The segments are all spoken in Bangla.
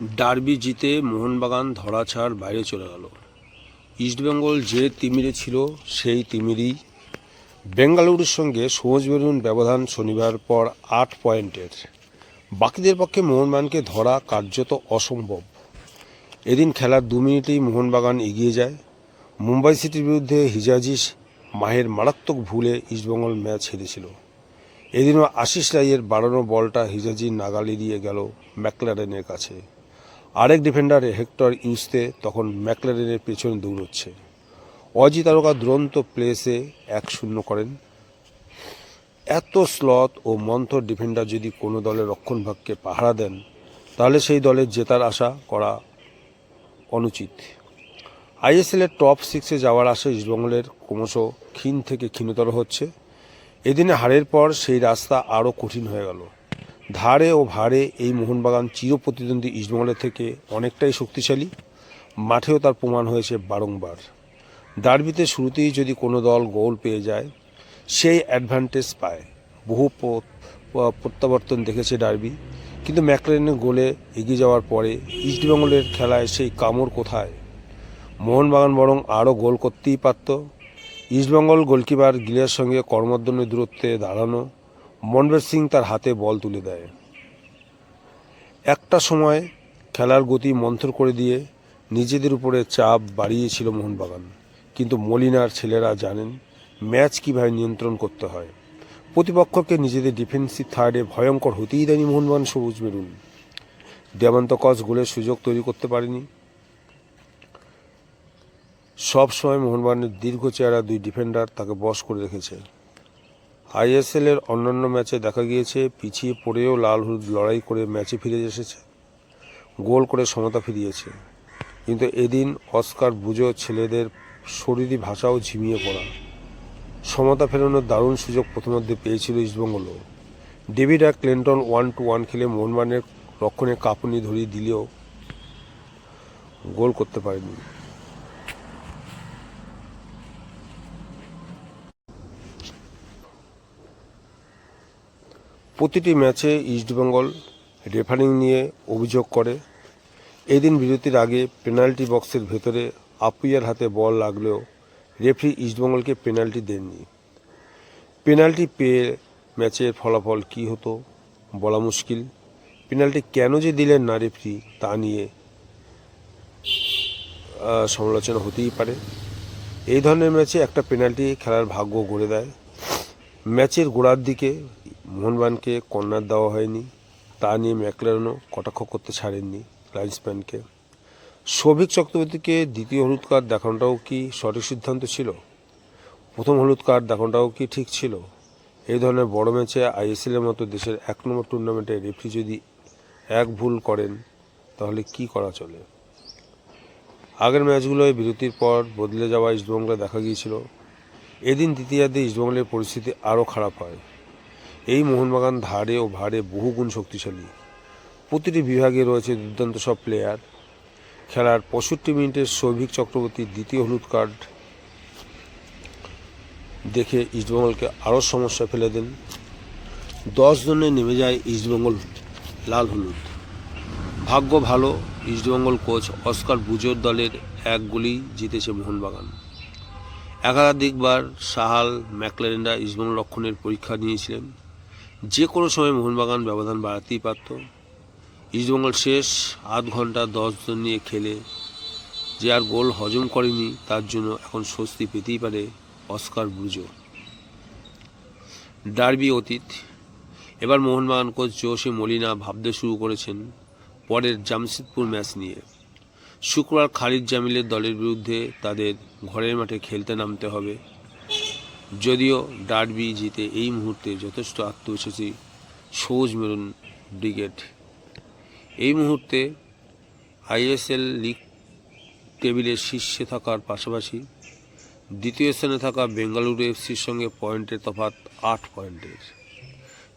ডার্বি জিতে মোহনবাগান ধরাছাড় বাইরে চলে গেল। ইস্টবেঙ্গল যে তিমিরে ছিল, সেই তিমিরই। বেঙ্গালুরুর সঙ্গে সবুজ বেরুন ব্যবধান শনিবার পর আট পয়েন্টের। বাকিদের পক্ষে মোহনবাগানকে ধরা কার্যত অসম্ভব। এদিন খেলার দু মিনিটেই মোহনবাগান এগিয়ে যায়। মুম্বাই সিটির বিরুদ্ধে হিজাজিস মাহের মারাত্মক ভুলে ইস্টবেঙ্গল ম্যাচ হেরেছিল। এদিনও আশিস রাইয়ের বাড়ানো বলটা হিজাজির নাগাল এড়িয়ে গেল ম্যাকলারেনের কাছে। আরেক ডিফেন্ডার হেক্টর ইউসতে তখন ম্যাকলারেনের পেছনে দৌড়চ্ছে। অজি তারকা দুরন্ত প্লেসে এক শূন্য করেন। এত স্লথ ও মন্থর ডিফেন্ডার যদি কোনো দলের রক্ষণভাগকে পাহারা দেন, তাহলে সেই দলের জেতার আশা করা অনুচিত। আইএসএলের টপ সিক্সে যাওয়ার আশা ইস্টবেঙ্গলের ক্রমশ ক্ষীণ থেকে ক্ষীণতর হচ্ছে। এদিনে হারের পর সেই রাস্তা আরও কঠিন হয়ে গেল। ধারে ও ভারে এই মোহনবাগান চিরপ্রতিদ্বন্দ্বী ইস্টবেঙ্গলের থেকে অনেকটাই শক্তিশালী। মাঠেও তার প্রমাণ হয়েছে বারংবার। ডার্বিতে শুরুতেই যদি কোনো দল গোল পেয়ে যায়, সেই অ্যাডভান্টেজ পায়। বহু প্রত্যাবর্তন দেখেছে ডার্বি কিন্তু ম্যাকলেনের গোলে এগিয়ে যাওয়ার পরে ইস্টবেঙ্গলের খেলায় সেই কামড় কোথায়? মোহনবাগান বরং আরও গোল করতেই পারত। ইস্টবেঙ্গল গোলকিপার গিলের সঙ্গে কর্মদ্বন্দ্বের দূরত্বে দাঁড়ানো মনবের সিং তার হাতে বল তুলে দেয়। একটা সময় খেলার গতি মন্থর করে দিয়ে নিজেদের উপরে চাপ বাড়িয়েছিল মোহনবাগান। কিন্তু মলিনার ছেলেরা জানেন, ম্যাচ কীভাবে নিয়ন্ত্রণ করতে হয়। প্রতিপক্ষকে নিজেদের ডিফেন্সিভ থার্ডে ভয়ঙ্কর হতেই দেয়নি মোহনবাগান সবুজ মেরুন। দেবান্ত কচ গোলের সুযোগ তৈরি করতে পারেনি। সবসময় মোহনবাগানের দীর্ঘ চেহারা দুই ডিফেন্ডার তাকে বশ করে রেখেছে। আইএসএল এর অন্যান্য ম্যাচে দেখা গিয়েছে, পিছিয়ে পড়েও লাল হলুদ লড়াই করে ম্যাচে ফিরে এসেছে। গোল করে সমতা ফিরিয়েছে। কিন্তু এদিন অস্কার বুঝো ছেলেদের শরীরী ভাষাও ঝিমিয়ে পড়া। সমতা ফেরানোর দারুণ সুযোগ প্রথমার্ধে পেয়েছিল ইস্টবেঙ্গলও ডেভিড আর ক্লিন্টন ওয়ান টু ওয়ান খেলে মোহনবাগানের রক্ষণে কাঁপুনি ধরিয়ে দিলেও গোল করতে পারেনি। প্রতিটি ম্যাচে ইস্টবেঙ্গল রেফারিং নিয়ে অভিযোগ করে। এদিন বিরতির আগে পেনাল্টি বক্সের ভেতরে আপুইয়ার হাতে বল লাগলেও রেফারি ইস্টবেঙ্গলকে পেনাল্টি দেননি। পেনাল্টি পেয়ে ম্যাচের ফলাফল কী হতো বলা মুশকিল। পেনাল্টি কেন যে দিলেন না রেফারি তা নিয়ে সমালোচনা হতেই পারে। এই ধরনের ম্যাচে একটা পেনাল্টি খেলার ভাগ্য গড়ে দেয়। ম্যাচের গোড়ার দিকে মোহনবানকে কর্নার দেওয়া হয়নি। তা নিয়ে ম্যাকলারনও কটাক্ষ করতে ছাড়েননি লাইন্সম্যানকে সৌভিক চক্রবর্তীকে দ্বিতীয় হলুদ কার্ড দেখানোটাও কি সঠিক সিদ্ধান্ত ছিল? প্রথম হলুদ কার্ড দেখানোটাও কি ঠিক ছিল? এই ধরনের বড় ম্যাচে আইএসএলের মতো দেশের এক নম্বর টুর্নামেন্টে রেফারি যদি এক ভুল করেন, তাহলে কি করা চলে? আগের ম্যাচগুলোয় বিরতির পর বদলে যাওয়া ইস্টবেঙ্গলে দেখা গিয়েছিল। এদিন দ্বিতীয়ার্ধে ইস্টবেঙ্গলের পরিস্থিতি আরও খারাপ হয়। এই মোহনবাগান ধারে ও ভারে বহুগুণ শক্তিশালী। প্রতিটি বিভাগে রয়েছে দুর্দান্ত সব প্লেয়ার খেলার পঁয়ষট্টি মিনিটের সৌভিক চক্রবর্তীর দ্বিতীয় হলুদ কার্ড। দেখে ইস্টবেঙ্গলকে আরও সমস্যা ফেলে দেন। দশ জনে নেমে যায় ইস্টবেঙ্গল লাল হলুদ। ভাগ্য ভালো ইস্টবেঙ্গল কোচ অস্কার বুজোর দলের এক গোলেই জিতেছে মোহনবাগান। একাধিকবার সাহাল, ম্যাকলারেনরা ইস্টবেঙ্গল রক্ষণের পরীক্ষা নিয়েছিলেন। যে কোনো সময় মোহনবাগান ব্যবধান বাড়াতেই পারত। ইস্টবেঙ্গল শেষ আধ ঘণ্টা দশ জন নিয়ে খেলে যে আর গোল হজম করেনি, তার জন্য এখন স্বস্তি পেতেই পারে অস্কার ব্রুজো। ডার্বি অতীত। এবার মোহনবাগান কোচ জোসে মলিনা ভাবতে শুরু করেছেন পরের জামশেদপুর ম্যাচ নিয়ে। শুক্রবার খালিদ জামিলের দলের বিরুদ্ধে তাদের ঘরের মাঠে খেলতে নামতে হবে। যদিও ডার্বি জিতে এই মুহূর্তে যথেষ্ট আত্মবিশ্বাসী সবুজ মেরুন ব্রিগেড। এই মুহূর্তে আইএসএল লিগ টেবিলের শীর্ষে থাকার পাশাপাশি দ্বিতীয় স্থানে থাকা বেঙ্গালুরু এফসির সঙ্গে পয়েন্টের তফাৎ আট পয়েন্টের।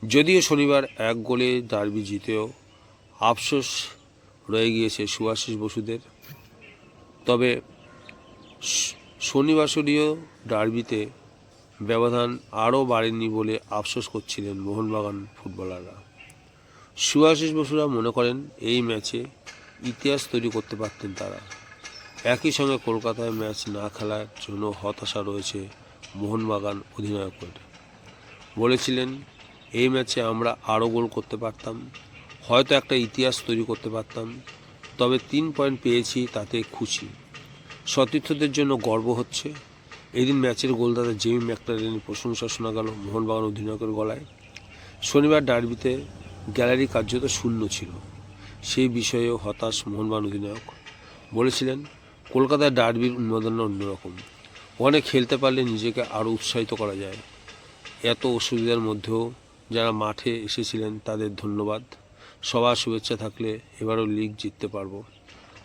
যদিও শনিবার এক গোলে ডার্বি জিতেও আফসোস রয়ে গিয়েছে সুভাষিস বসুদের। তবে শনিবাসরীয় ডার্বিতে ব্যবধান আরও বাড়েনি বলে আফসোস করছিলেন মোহনবাগান ফুটবলাররা। সুভাষিস বসুরা মনে করেন এই ম্যাচে ইতিহাস তৈরি করতে পারতেন তারা। একই সঙ্গে কলকাতায় ম্যাচ না খেলার জন্য হতাশা রয়েছে মোহনবাগান অধিনায়কের বলেছিলেন, এই ম্যাচে আমরা আরও গোল করতে পারতাম, হয়তো একটা ইতিহাস তৈরি করতে পারতাম, তবে তিন পয়েন্ট পেয়েছি তাতে খুশি। সতীর্থদের জন্য গর্ব হচ্ছে এদিন ম্যাচের গোলদাতা জেমি ম্যাকটারেনের প্রশংসা শোনা গেল মোহনবাগান অধিনায়কের গলায়। শনিবার ডার্বিতে গ্যালারি কার্যত শূন্য ছিল। সেই বিষয়েও হতাশ মোহনবাগান অধিনায়ক বলেছিলেন, কলকাতার ডার্বির উন্মাদনা অন্যরকম। অনেক খেলতে পারলে নিজেকে আরও উৎসাহিত করা যায়। এত অসুবিধার মধ্যেও যারা মাঠে এসেছিলেন তাদের ধন্যবাদ। সবার শুভেচ্ছা থাকলে এবারও লিগ জিততে পারব।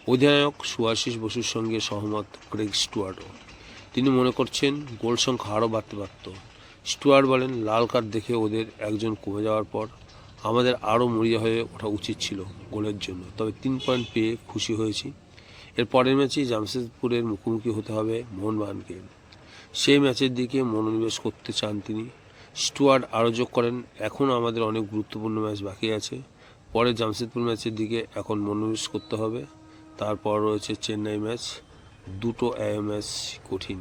অধিনায়ক সুভাশিস বসুর সঙ্গে সহমত ক্রেগ স্টুয়ার্টও। তিনি মনে করছেন গোল সংখ্যা আরও বাড়তে পারত। স্টুয়ার্ট বলেন, লাল কার্ড দেখে ওদের একজন কমে যাওয়ার পর আমাদের আরও মরিয়া হয়ে ওঠা উচিত ছিল গোলের জন্য। তবে তিন পয়েন্ট পেয়ে খুশি হয়েছি। এর পরের ম্যাচেই জামশেদপুরের মুখোমুখি হতে হবে মোহনবাগানকে। সেই ম্যাচের দিকে মনোনিবেশ করতে চান তিনি। স্টুয়ার্ড আরও যোগ করেন এখনও আমাদের অনেক গুরুত্বপূর্ণ ম্যাচ বাকি আছে। পরে জামশেদপুর ম্যাচের দিকে এখন মনোনিবেশ করতে হবে। তারপর রয়েছে চেন্নাই ম্যাচ। দুটো ম্যাচ কঠিন।